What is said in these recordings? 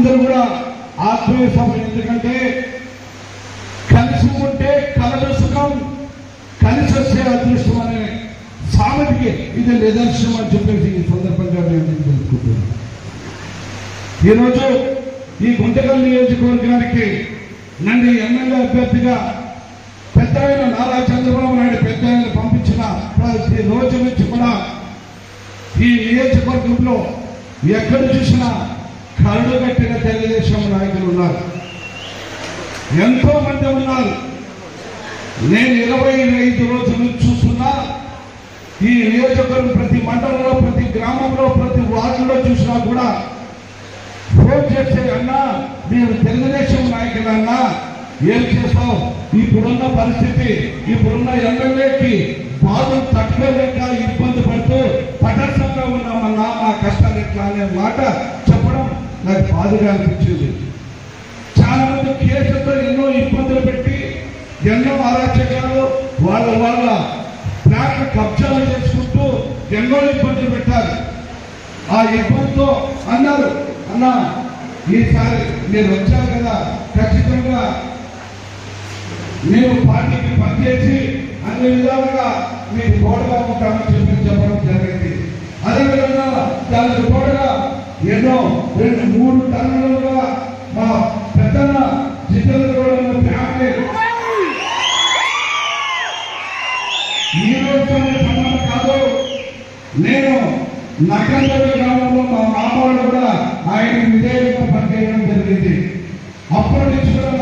అందరూ కూడా ఆత్మీయ సభ ఎందుకంటే కలిసి ఉంటే కలద సుఖం కలిసి వస్తే అదృష్టం అనే సామెతకి ఇది నిదర్శనం అని చెప్పేసి ఈ సందర్భంగా నేను తెలుసుకుంటున్నాను ఈరోజు ఈ గుంటకల్ నియోజకవర్గానికి నన్ను ఎమ్మెల్యే అభ్యర్థిగా పెద్ద ఆయన నారా చంద్రబాబు నాయుడు పెద్ద ఆయన పంపించిన ప్రతి రోజు నుంచి కూడా ఈ నియోజకవర్గంలో ఎక్కడ చూసినా కరుడు కట్టిన తెలుగుదేశం నాయకులు ఉన్నారు. ఎంతో మంది ఉన్నారు. నేను ఇరవై ఐదు రోజులు చూస్తున్నా ఈ నియోజకవర్గం ప్రతి మండలంలో ప్రతి గ్రామంలో ప్రతి వార్డులో చూసినా కూడా ఫోన్ చేస్తే అన్నా మీరు తెలుగుదేశం నాయకులన్నా ఏం చేస్తాం ఇప్పుడున్న పరిస్థితి ఇప్పుడున్న ఎమ్మెల్యేకి బాధలు తట్టుకోలేక ఇబ్బంది పడుతూ తటస్థంగా ఉన్నామన్నా మా కష్టాలు ఎట్లా? అనే మాట నాకు బాధగా అనిపించింది. చాలా మంది కేసులతో ఎన్నో ఇబ్బందులు పెట్టి ఎన్నో అరాచకాలు వాళ్ళ వాళ్ళ ఫ్లాట్ కబ్జాలు చేసుకుంటూ ఎన్నో ఇబ్బందులు పెట్టారు. ఆ ఇబ్బందితో అన్నారు అన్న ఈసారి నేను వచ్చాను కదా ఖచ్చితంగా నేను పార్టీకి పనిచేసి అన్ని విధాలుగా మీకు తోడుగా ఉంటామని చెప్పి చెప్పడం జరిగింది. ఎన్నో రెండు మూడు తరలుగా మా పెద్దన్న జిల్లాలో ఫ్యామిలీ ఈ రోజు సంబంధం కాదు. నేను నగరంలో గ్రామంలో మా మామూలు కూడా ఆయన విధేయంగా పనిచేయడం జరిగింది. అప్పటి నుంచి కూడా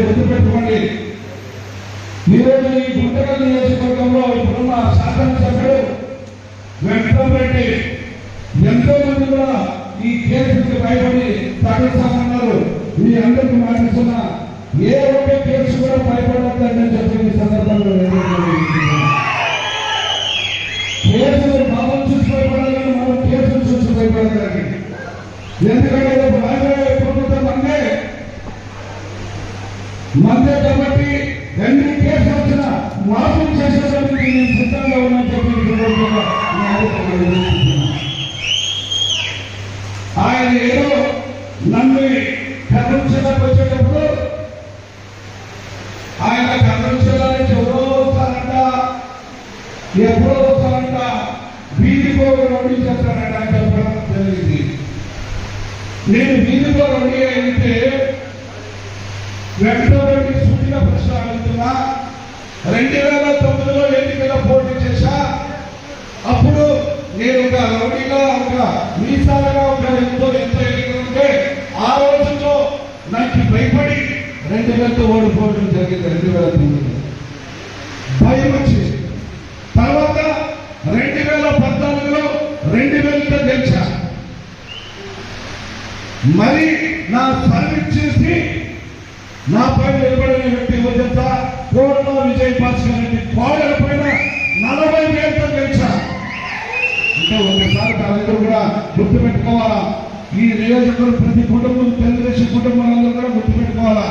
గుర్తుపెట్టుకోండి ఈరోజు ఈ గుంటకల్ నియోజకవర్గంలో ఇప్పుడున్న శాసనసభ్యుడు వెంకటరెడ్డి. ఎంతో మంది కూడా ఈ కేసుకి భయపడి తగ్గిస్తామన్నారు మీ అందరికి మాటిస్తున్నా ఏ ఒక్క కేసు కూడా భయపడద్దని చెప్పి ఈ సందర్భంలో కేసులు మనం చూసి భయపడాలని మనం కేసులు చూసి భయపడాలి ఎందుకంటే రేపు ప్రభుత్వం అంటే మంత్రి కాబట్టి ఎన్ని కేసులు వచ్చిన మాఫీ చేసేదానికి నేను సిద్ధంగా ఉన్నాను చెప్పి సందర్భంగా ఆయన ఏదో నన్ను కర్ణించడానికి వచ్చేటప్పుడు ఆయన కర్ణించడానికి ఎవరో వస్తారంట ఎప్పుడో వస్తారంట వీధికో రౌడీ చేస్తారంట చెప్పడం జరిగింది. నేను వీధికో రౌడీ అయితే వెంకటరెడ్డి సూటిగా ప్రశ్న అడుగుతున్నా రెండు వేల తొమ్మిదిలో ఎన్నికల పోటీ చేశా. అప్పుడు నేను ఒక రౌడీగా ఒక మీసాలుగా ఒక ఎంతో ఎంత ఎన్నికలుంటే ఆ రోజుల్లో నాకు భయపడి రెండు వేలతో ఓడిపోవడం జరిగింది రెండు వేల తొమ్మిది భయం వచ్చేసి తర్వాత రెండు వేల పద్నాలుగులో రెండు వేలతో గెలిచా. మరి నా సర్వీస్ చేసి నా పైన నిలబడిన వ్యక్తి ఎవరు చెప్తా కోడలో విజయ్ పాస్కర్ రెడ్డి కోడల పైన నలభై వేలతో గెలిచా అంటే ఒకసారి తారందరూ కూడా గుర్తుపెట్టుకోవాలా? ఈ నియోజకవర్గం ప్రతి కుటుంబం తెలుగుదేశం కుటుంబాలందరూ కూడా గుర్తుపెట్టుకోవాలా?